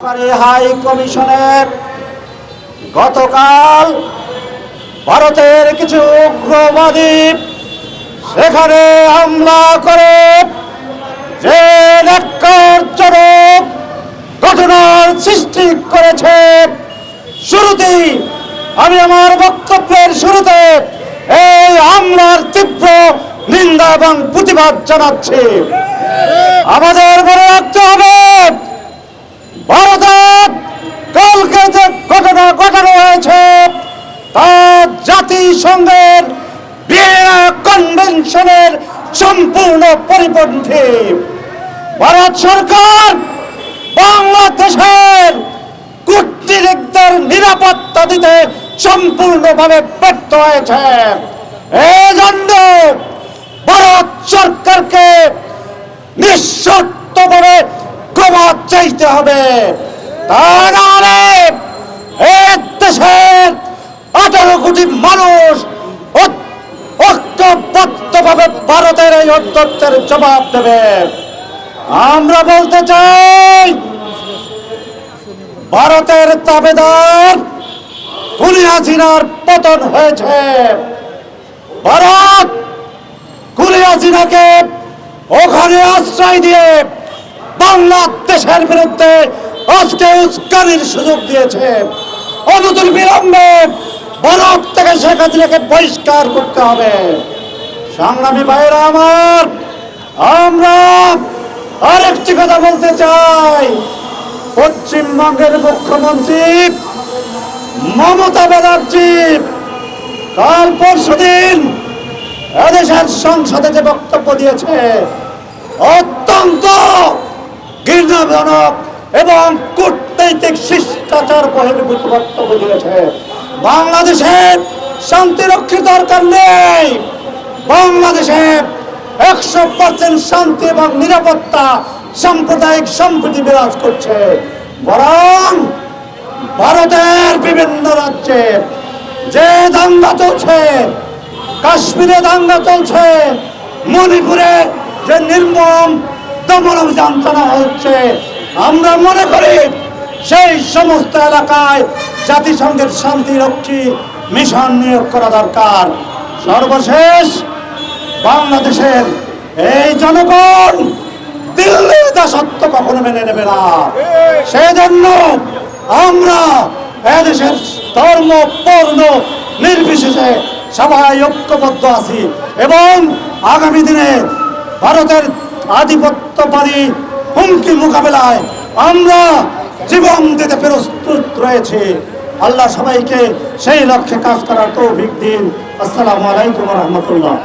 High কমিশনের গতকাল ভারতের কিছু উগ্রবাদী সেখানে হামলা করে। যে ঘটনার সৃষ্টি করেছে। শুরুতেই আমি আমার বক্তব্যের শুরুতে এই হামলার তীব্র নিন্দা এবং প্রতিবাদ জানাচ্ছি। আমাদের মনে রাখতে হবে ভারতের কালকে যে ঘটনা ঘটানো হয়েছে। তা জাতিসংঘের ভিয়েনা কনভেনশনের সম্পূর্ণ পরিপন্থী। ভারত সরকার বাংলাদেশের কূটনীতিকদের নিরাপত্তা দিতে সম্পূর্ণভাবে ব্যর্থ হয়েছে। এই জন্য ভারত সরকারকে চাইতে হবে। দেশের আঠারো কোটি মানুষ ঐক্যবদ্ধভাবে ভারতের এই অধ্যক্ষের জবাব দেবে। আমরা বলতে চাই, ভারতের তাবেদার খুনি হাসিনার পতন হয়েছে। ভারত খুনি হাসিনাকে ওখানে আশ্রয় দিয়ে বাংলাদেশের বিরুদ্ধে আজকে উস্কানির সুযোগ দিয়েছে। অনুদূর বিলম্বে ভারত থেকে শেখ হাসিনাকে বহিষ্কার করতে হবে। সংগ্রামী ভাইরা আমার, আমরা আরেকটি কথা বলতে চাই। পশ্চিমবঙ্গের মুখ্যমন্ত্রী মমতা ব্যানার্জি কাল পরশু দিন এদেশের সংসদে যে বক্তব্য দিয়েছে, অত্যন্ত ঘৃণাজনক এবং কূটনৈতিক শিষ্টাচার বহির্ভূত বক্তব্য দিয়েছে বাংলাদেশের শান্তি রক্ষী দরকার নেই। বাংলাদেশে একশো পার্সেন্ট শান্তি এবং নিরাপত্তা সাম্প্রদায়িক সম্প্রীতি বিরাজ করছে। বরং ভারতের বিভিন্ন রাজ্যে যে দাঙ্গা চলছে, কাশ্মীরে দাঙ্গা চলছে, মণিপুরে যে নির্মম দমন যন্ত্রণা হচ্ছে। আমরা মনে করি সেই সমস্ত এলাকায় জাতিসংঘের শান্তিরক্ষী মিশন নিয়োগ করা দরকার। সর্বশেষ বাংলাদেশের এই জনগণ দিল্লির দাসত্ব কখনো মেনে নেবে না। সেই জন্য আমরা এদেশের ধর্ম বর্ণ নির্বিশেষে সবাই ঐক্যবদ্ধ আছি এবং আগামী দিনে ভারতের আধিপত্যবাদী হুমকি মোকাবেলায় আমরা জীবন দিতে প্রস্তুত রয়েছে। আল্লাহ সবাইকে সেই লক্ষ্যে কাজ করার তৌফিক দিন। আসসালামু আলাইকুম রহমতুল্লাহ।